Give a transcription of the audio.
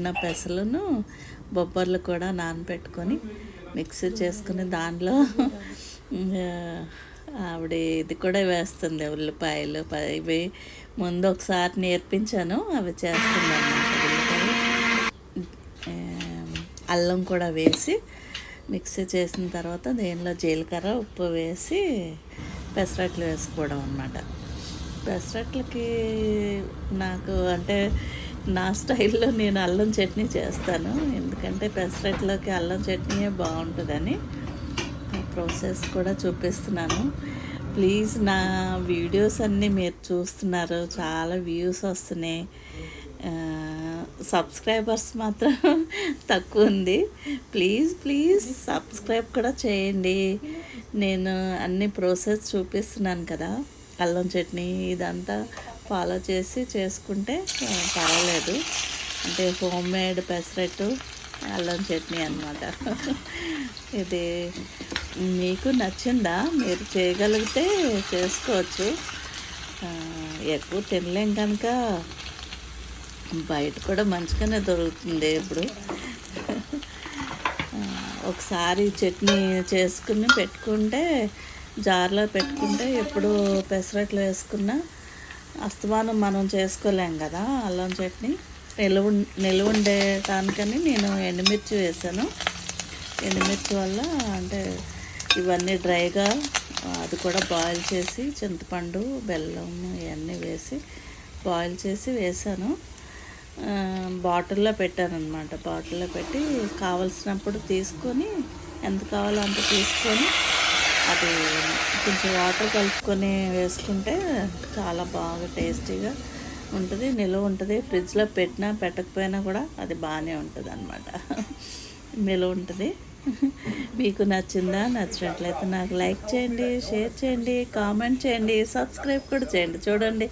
ఉన్న పెసలను బొబ్బర్లు కూడా నానబెట్టుకొని మిక్సీ చేసుకుని దానిలో ఆవిడ ఇది కూడా వేస్తుంది ఉల్లిపాయలు ఇవి ముందు ఒకసారి నేర్పించాను అవి చేస్తుంది అన్నమాట అల్లం కూడా వేసి మిక్సీ చేసిన తర్వాత దీనిలో జీలకర్ర ఉప్పు వేసి పెసరట్లు వేసుకోవడం అన్నమాట. పెసరట్లకి నాకు అంటే నా స్టైల్లో నేను అల్లం చట్నీ చేస్తాను. ఎందుకంటే పెసరట్లోకి అల్లం చట్నీయే బాగుంటుందని ఆ ప్రాసెస్ కూడా చూపిస్తున్నాను. ప్లీజ్ నా వీడియోస్ అన్నీ మీరు చూస్తున్నారు. చాలా వ్యూస్ వస్తున్నాయి. సబ్స్క్రైబర్స్ మాత్రం తక్కువ ఉంది. ప్లీజ్ ప్లీజ్ సబ్స్క్రైబ్ కూడా చేయండి. నేను అన్ని ప్రాసెస్ చూపిస్తున్నాను కదా. అల్లం చట్నీ ఇదంతా ఫాలో చేసి చేసుకుంటే పర్వాలేదు. అంటే హోమ్ మేడ్ పెసరట్టు అల్లం చట్నీ అన్నమాట. ఇది మీకు నచ్చిందా? మీరు చేయగలిగితే చేసుకోవచ్చు. ఎక్కువ తినలేం కనుక బయట కూడా మంచిగానే దొరుకుతుంది ఇప్పుడు. ఒకసారి చట్నీ చేసుకుని పెట్టుకుంటే జార్లో పెట్టుకుంటే ఎప్పుడు పెసరట్లు వేసుకున్నా అస్తమానం మనం చేసుకోలేం కదా అల్లం చట్నీ. నిలువ నిలువ ఉండేటానికని నేను ఎండుమిర్చి వేసాను. ఎండుమిర్చి వల్ల అంటే ఇవన్నీ డ్రైగా అది కూడా బాయిల్ చేసి చింతపండు బెల్లం ఇవన్నీ వేసి బాయిల్ చేసి వేసాను. బాటిల్లో పెట్టాను అనమాట బాటిల్లో పెట్టి కావలసినప్పుడు తీసుకొని ఎంత కావాలో అంత తీసుకొని అది కొంచెం వాటర్ కలుపుకొని వేసుకుంటే చాలా బాగా టేస్టీగా ఉంటుంది. నిలువ ఉంటుంది. ఫ్రిడ్జ్లో పెట్టినా పెట్టకపోయినా కూడా అది బాగానే ఉంటుంది అనమాట నిలువ ఉంటుంది. మీకు నచ్చిందా? నచ్చినట్లయితే నాకు లైక్ చేయండి షేర్ చేయండి కామెంట్ చేయండి సబ్స్క్రైబ్ కూడా చేయండి. చూడండి.